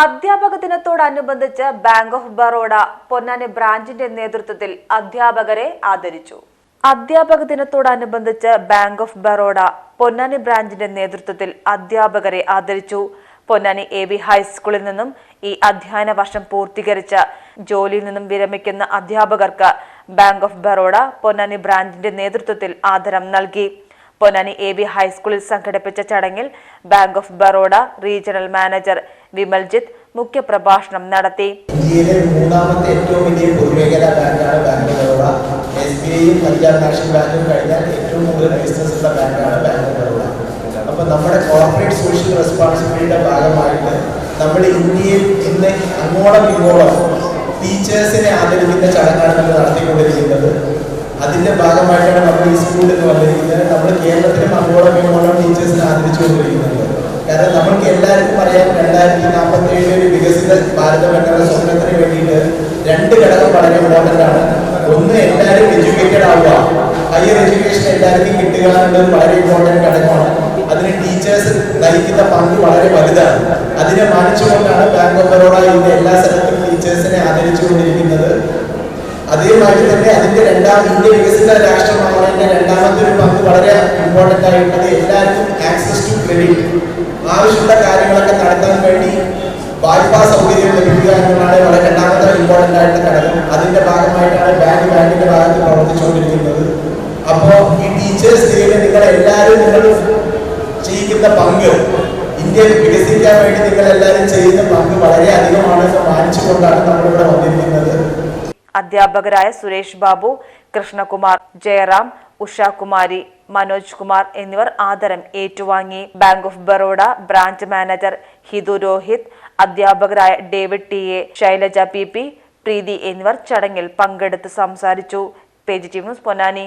അധ്യാപക ദിനത്തോടനുബന്ധിച്ച് bank of Baroda Ponnani ബ്രാഞ്ചിന്റെ നേതൃത്വത്തിൽ അധ്യാപകരെ ആദരിച്ചു. അധ്യാപക ദിനത്തോടനുബന്ധിച്ച് ബാങ്ക് ഓഫ് ബറോഡ പൊന്നാനി ബ്രാഞ്ചിന്റെ നേതൃത്വത്തിൽ അധ്യാപകരെ ആദരിച്ചു. പൊന്നാനി എ വി ഹൈസ്കൂളിൽ നിന്നും ഈ അധ്യയന വർഷം പൂർത്തീകരിച്ച ജോലിയിൽ നിന്നും വിരമിക്കുന്ന അധ്യാപകർക്ക് ബാങ്ക് ഓഫ് ബറോഡ പൊന്നാനി ബ്രാഞ്ചിന്റെ നേതൃത്വത്തിൽ ആദരം നൽകി. പൊന്നാനി എ ബി ഹൈസ്കൂളിൽ സംഘടിപ്പിച്ച ചടങ്ങിൽ bank of Baroda regional manager Vimaljith മുഖ്യപ്രഭാഷണം നടത്തി. മൂന്നാമത്തെ ഏറ്റവും വലിയ പൊതുമേഖലാ ബാങ്കാണ് bank of Baroda. S B ഐയും പഞ്ചാബ് നാഷണൽ ബാങ്കും കഴിഞ്ഞാൽ ഏറ്റവും കൂടുതൽ ബിസിനസ് ഉള്ള ബാങ്കാണ് ബാങ്ക് ഓഫ് ബറോഡ. അപ്പോൾ നമ്മുടെ കോർപ്പറേറ്റ് സോഷ്യൽ റെസ്പോൺസിബിലിറ്റിയുടെ ഭാഗമായിട്ട് നമ്മൾ ഇന്ത്യയിൽ ഇന്ന് അങ്ങോളം ഇങ്ങോളം ടീച്ചേഴ്സിനെ ആദരിക്കുന്ന ചടങ്ങാണ് നമ്മൾ നടത്തിക്കൊണ്ടിരിക്കുന്നത്. അതിന്റെ ഭാഗമായിട്ടാണ് നമ്മൾ ഈ സ്കൂളിൽ വന്നിരിക്കുന്നത്. നമ്മൾ കേരളത്തിലും അങ്ങോളം ഇങ്ങോളം കാരണം നമ്മൾക്ക് എല്ലാവർക്കും അറിയാം രണ്ടായിരത്തി നാൽപ്പത്തി ഏഴിൽ ഒരു വികസിത ഭാരതം എന്നുള്ള സ്വപ്നത്തിന് വേണ്ടിയിട്ട് രണ്ട് ഘടകം വളരെ ഇമ്പോർട്ടന്റ് ആണ്. ഒന്ന് എല്ലാവരും എഡ്യൂക്കേറ്റഡ് ആവുക. ഹയർ എഡ്യൂക്കേഷൻ എല്ലാവർക്കും കിട്ടുക എന്നുള്ളത് വളരെ ഇമ്പോർട്ടന്റ് ഘടകമാണ്. അതിന് ടീച്ചേഴ്സ് നയിക്കുന്ന പങ്ക് വളരെ വലുതാണ്. അതിനെ മാനിച്ചുകൊണ്ടാണ് ബാങ്ക് ഓഫ് ബറോഡ ഇന്ന് എല്ലാ സ്ഥലത്തും ടീച്ചേഴ്സിനെ ആദരിച്ചുകൊണ്ടിരിക്കുന്നത്. അതേമാതിരി തന്നെ അതിന്റെ രണ്ടാം ഇന്ത്യ വികസിത രാഷ്ട്രമാവുന്നതിന്റെ രണ്ടാമത്തെ ഒരു പങ്ക് വളരെ ഇമ്പോർട്ടന്റ് ആയിട്ടുള്ളത് എല്ലാവർക്കും ആക്സസ് ടു ക്രെഡിറ്റ് ആവശ്യമുള്ള കാര്യങ്ങളൊക്കെ നടത്താൻ വേണ്ടി വായ്പാ സൗകര്യം ലഭിക്കുക എന്നതാണ് വളരെ രണ്ടാമത്തെ ഇമ്പോർട്ടന്റ് ആയിട്ടുള്ള ഘടകം. അതിന്റെ ഭാഗമായിട്ടാണ് ബാങ്ക് ബാങ്കിന്റെ ഭാഗത്ത് പ്രവർത്തിച്ചുകൊണ്ടിരിക്കുന്നത്. അപ്പോൾ ഈ ടീച്ചേഴ്സ് ഡേയിൽ നിങ്ങൾ എല്ലാവരും നിങ്ങൾ ചെയ്യിക്കുന്ന പങ്ക് ഇന്ത്യ വികസിക്കാൻ വേണ്ടി നിങ്ങൾ എല്ലാവരും ചെയ്യുന്ന പങ്ക് വളരെ അധികമാണെന്ന് മാനിച്ചുകൊണ്ടാണ് നമ്മളിവിടെ വന്നിരിക്കുന്നത്. അധ്യാപകരായ സുരേഷ് ബാബു കൃഷ്ണകുമാർ ജയറാം ഉഷാകുമാരി മനോജ് കുമാർ എന്നിവർ ആദരം ഏറ്റുവാങ്ങി. Bank of Baroda branch manager Hithu Rohith അധ്യാപകരായ David T A Shailaja P P Preethi എന്നിവർ ചടങ്ങിൽ പങ്കെടുത്ത് സംസാരിച്ചു. Page T Ponnani.